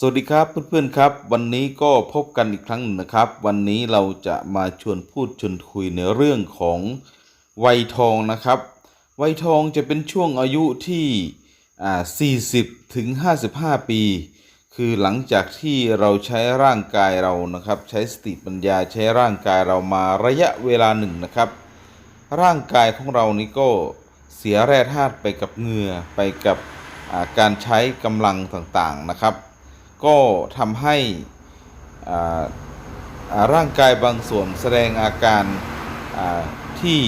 สวัสดีครับเพื่อนๆครับ วันนี้ก็พบกันอีกครั้งหนึ่งนะครับ วันนี้เราจะมาชวนพูดชวนคุยในเรื่องของวัยทองนะครับวัยทองจะเป็นช่วงอายุที่อ่า40ถึง55 ปี คือหลังจากที่เราใช้ร่างกายเรานะครับ ใช้สติปัญญาใช้ร่างกายเรามาระยะเวลาหนึ่งนะครับ ร่างกายของเรานี่ก็เสียแร่ธาตุไปกับเหงื่อไปกับอ่าการใช้กำลังต่างๆนะครับ ก็ทำให้ร่างกายบางส่วนแสดงอาการที่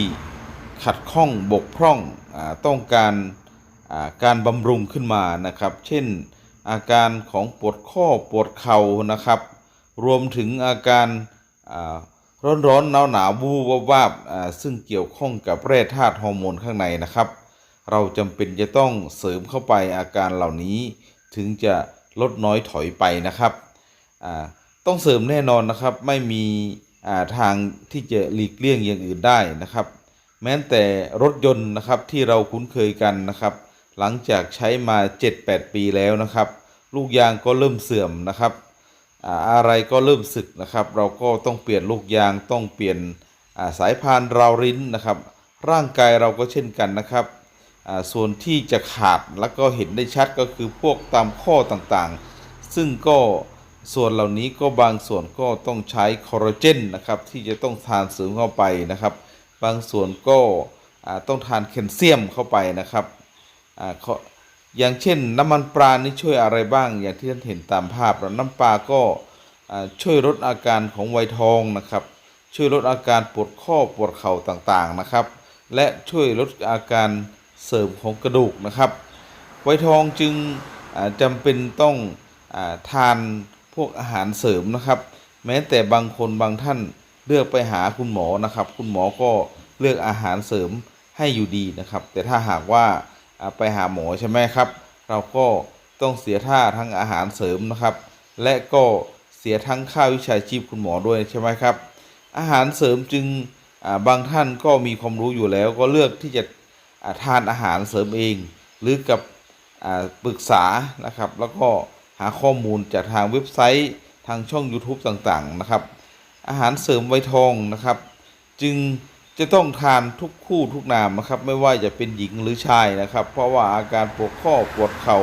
ขัดข้องบกพร่องอต้องการการบำรุงขึ้นมานะครับ เช่นอาการของปวดข้อปวดเข่านะครับ รวมถึงอาการร้อนร้อนหนาวหนาวๆวูบวาบซึ่งเกี่ยวข้องกับแร่ธาตุฮอร์โมนข้างในนะครับ เราจำเป็นจะต้องเสริมเข้าไปอาการเหล่านี้ถึงจะ ลดน้อยถอยไปนะครับต้องเสริมแน่นอนนะครับไม่มีทางที่จะหลีกเลี่ยงอย่างอื่นได้นะครับ แม้แต่รถยนต์นะครับที่เราคุ้นเคยกันนะครับ หลังจากใช้มา 7-8 ปีแล้วนะครับ ลูกยางก็เริ่มเสื่อมนะครับอะไรก็เริ่มสึกนะครับ เราก็ต้องเปลี่ยนลูกยางต้องเปลี่ยนสายพานราวริ้นนะครับ ร่างกายเราก็เช่นกันนะครับ ส่วนที่จะขาดแล้วก็เห็นได้ชัดก็คือพวกตามข้อต่างๆ ซึ่งก็ส่วนเหล่านี้ก็บางส่วนก็ต้องใช้คอลลาเจนนะครับที่จะต้องทานเสริมเข้าไปนะครับ บางส่วนก็ต้องทานแคลเซียมเข้าไปนะครับออย่างเช่นน้ำมันปลานี่ช่วยอะไรบ้าง อย่างที่ท่านเห็นตามภาพแล้วน้ำปลาก็ช่วยลดอาการของไวทองนะครับ ช่วยลดอาการปวดข้อปวดเข่าต่างๆนะครับ และช่วยลดอาการ เสริมของกระดูกนะครับไวทองจึงอ่าจำเป็นต้องอทานพวกอาหารเสริมนะครับ แม้แต่บางคนบางท่านเลือกไปหาคุณหมอนะครับ คุณหมอก็เลือกอาหารเสริมให้อยู่ดีนะครับ แต่ถ้าหากว่าไปหาหมอใช่ไหมครับ เราก็ต้องเสียท่าทั้งอาหารเสริมนะครับ และก็เสียทั้งค่าวิชาชีพคุณหมอด้วยใช่ไหมครับ อาหารเสริมจึงบางท่านก็มีความรู้อยู่แล้วก็เลือกที่จะ ทานอาหารเสริมเอง หรือกับปรึกษานะครับ แล้วก็หาข้อมูลจากทางเว็บไซต์ทางช่อง YouTube ต่างๆนะครับ อาหารเสริมไวทองนะครับ จึงจะต้องทานทุกคู่ทุกนามนะครับ ไม่ว่าจะเป็นหญิงหรือชายนะครับ เพราะว่าอาการปวดข้อปวดเขา่า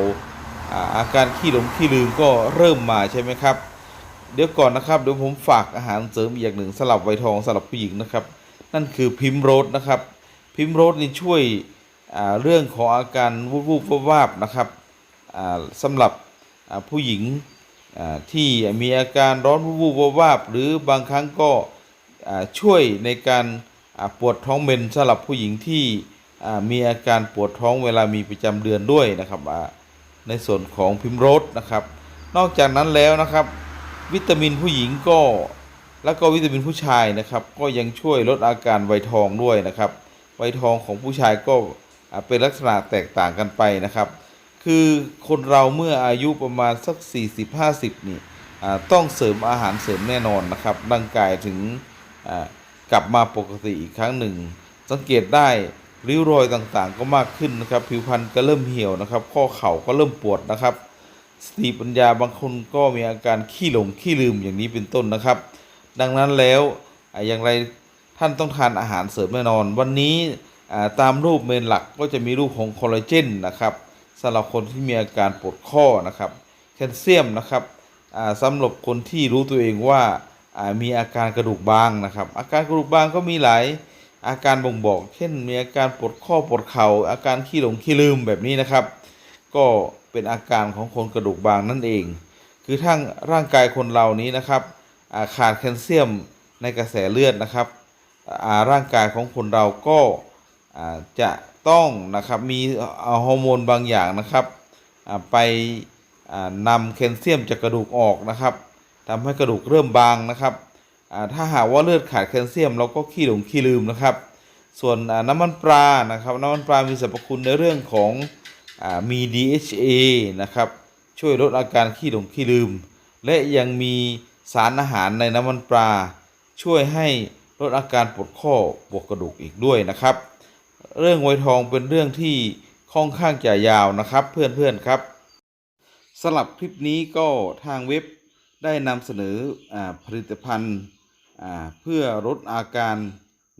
อ่าอาการขี้หลงขี้ลืมก็เริ่มมาใช่ไหมครับ เดี๋ยวก่อนนะครับเดี๋ยวผมฝากอาหารเสริมอีกอย่างหนึ่งสลับไวทองสลับผู้หญิงนะครับ นั่นคือพิมโรสนะครับ พิมโรสนี่ช่วยเรื่องของอาการวูบวูบวาบนะครับสำหรับผู้หญิงที่มีอาการร้อนวูบวูบวาบหรือบางครั้งก็ช่วยในการปวดท้องเมนสำหรับผู้หญิงที่มีอาการปวดท้องเวลามีประจำเดือนด้วยนะครับในส่วนของพิมโรสนะครับ นอกจากนั้นแล้วนะครับ วิตามินผู้หญิงก็แล้วก็วิตามินผู้ชายนะครับ ก็ยังช่วยลดอาการไวทองด้วยนะครับ วยทองของผู้ชายก็เป็นลักษณะแตกต่างกันไปนะครับ คือคนเราเมื่ออายุประมาณสัก 40-50 นี่ต้องเสริมอาหารเสริมแน่นอนนะครับ ร่างกายถึงกลับมาปกติอีกครั้งหนึ่ง สังเกตได้ริ้วรอยต่างๆ ก็มากขึ้นนะครับ ผิวพรรณก็เริ่มเหี่ยวนะครับ ข้อเข่าก็เริ่มปวดนะครับสติปัญญาบางคนก็มีอาการขี้หลงขี้ลืมอย่างนี้เป็นต้นนะครับ ดังนั้นแล้วอย่างไร ท่านต้องทานอาหารเสริมแน่นอน วันนี้ตามรูปเมนหลักก็จะมีรูปของคอลลาเจนนะครับสำหรับคนที่มีอาการปวดข้อนะครับแคลเซียมนะครับสำหรับคนที่รู้ตัวเองว่ามีอาการกระดูกบางนะครับ อาการกระดูกบางก็มีหลายอาการบ่งบอก เช่น มีอาการปวดข้อปวดเข่าอาการขี้หลงขี้ลืมแบบนี้นะครับ ก็เป็นอาการของคนกระดูกบางนั่นเอง คือทั้งร่างกายคนเรานี้นะครับาขาดแคลเซียมในกระแสเลือดนะครับ ร่างกายของคนเราก็จะต้องนะครับมีฮอร์โมนบางอย่างนะครับไปนำแคลเซียมจากกระดูกออกนะครับทำให้กระดูกเริ่มบางนะครับถ้าหากว่าเลือดขาดแคลเซียม เราก็ขี้หลงขี้ลืมนะครับ ส่วนน้ำมันปลานะครับน้ำมันปลามีสรรพคุณในเรื่องของอมี DHA นะครับช่วยลดอาการขี้หลงขี้ลืม และยังมีสารอาหารในน้ำมันปลาช่วยให้ ลดอาการปวดข้อปวดกระดูกอีกด้วยนะครับ เรื่องไวทองเป็นเรื่องที่ค่อนข้างจะยาวนะครับ เพื่อนๆครับสำหรับคลิปนี้ก็ทางเว็บได้นำเสนออผลิตภัณฑ์เพื่อลดอาการ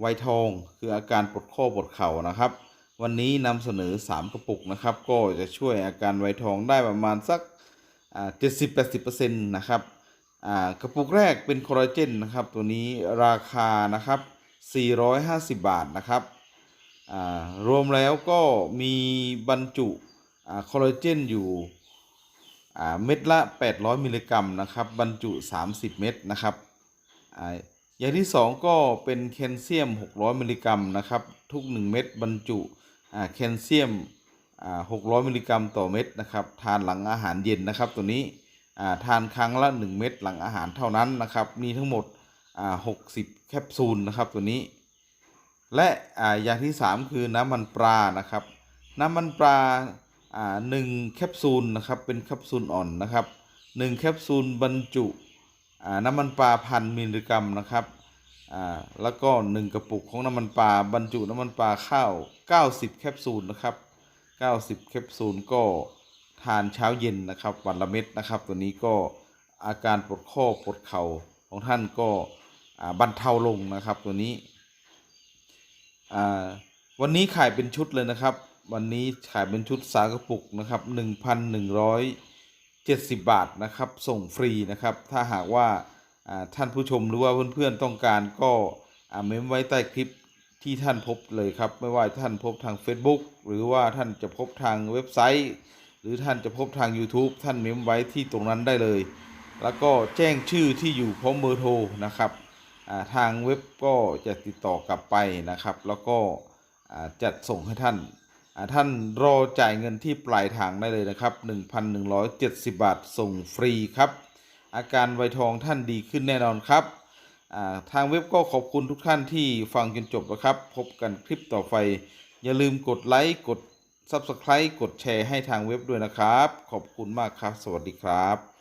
ไวทอง คืออาการปวดข้อปวดเข่านะครับ วันนี้นำเสนอ 3 กระปุกนะครับ ก็จะช่วยอาการไวทองได้ประมาณสักเจ็ดสิบแปดสิบเปอร์เซ็นต์นะครับ กระปุกแรกเป็นคอลลาเจนนะครับ ตัวนี้ราคานะครับ 450 บาทนะครับรวมแล้วก็มีบรรจุคอลลาเจนอยู่เม็ดละ 800 มิลลิกรัมนะครับ บรรจุ 30 เม็ดนะครับอย่างที่ 2 ก็เป็นแคลเซียม 600 มิลลิกรัมนะครับ ทุก 1 เม็ดบรรจุแคลเซียม 600 มิลลิกรัมต่อเม็ดนะครับ ทานหลังอาหารเย็นนะครับตัวนี้ ทานครั้งละ1 เม็ดหลังอาหารเท่านั้นนะครับ มีทั้งหมดอ่า60แคปซูลนะครับตัวนี้ และอ่าอย่างที่ 3 คือน้ำมันปลานะครับ น้ำมันปลาอ่าหนึ่งแคปซูลนะครับเป็นแคปซูลอ่อนนะครับหนึ่งแคปซูลบรรจุอ่าน้ำมันปลาพันมิลลิกรัมนะครับอ่าแล้วก็ 1 กระปุกของน้ำมันปลาบรรจุน้ำมันปลาข้าว 90 แคปซูลนะครับ 90 แคปซูลก็ ทานเช้าเย็นนะครับ วันละเม็ดนะครับ ตัวนี้ก็อาการปวดข้อปวดเข่าของท่านก็บรรเทาลงนะครับตัวนี้วันนี้ขายเป็นชุดเลยนะครับ วันนี้ขายเป็นชุดสากระปุกนะครับ1,170บาทนะครับ ส่งฟรีนะครับ ถ้าหากว่าท่านผู้ชมหรือว่าเพื่อนๆต้องการก็เมมไว้ใต้คลิปที่ท่านพบเลยครับ ไม่ว่าท่านพบทาง Facebook หรือว่าท่านจะพบทางเว็บไซต์ หรือท่านจะพบทาง YouTube ท่านเมมไว้ที่ตรงนั้นได้เลย แล้วก็แจ้งชื่อที่อยู่พร้อมเบอร์โทรนะครับทางเว็บก็จะติดต่อกลับไปนะครับ แล้วก็จัดส่งให้ท่านท่านรอจ่ายเงินที่ปลายทางได้เลยนะครับ 1,170 บาทส่งฟรีครับ อาการไวทองท่านดีขึ้นแน่นอนครับ ทางเว็บก็ขอบคุณทุกท่านที่ฟังจนจบนะครับ พบกันคลิปต่อไป อย่าลืมกดไลค์ กด Subscribe กดแชร์ให้ทางเว็บด้วยนะครับ ขอบคุณมากครับ สวัสดีครับ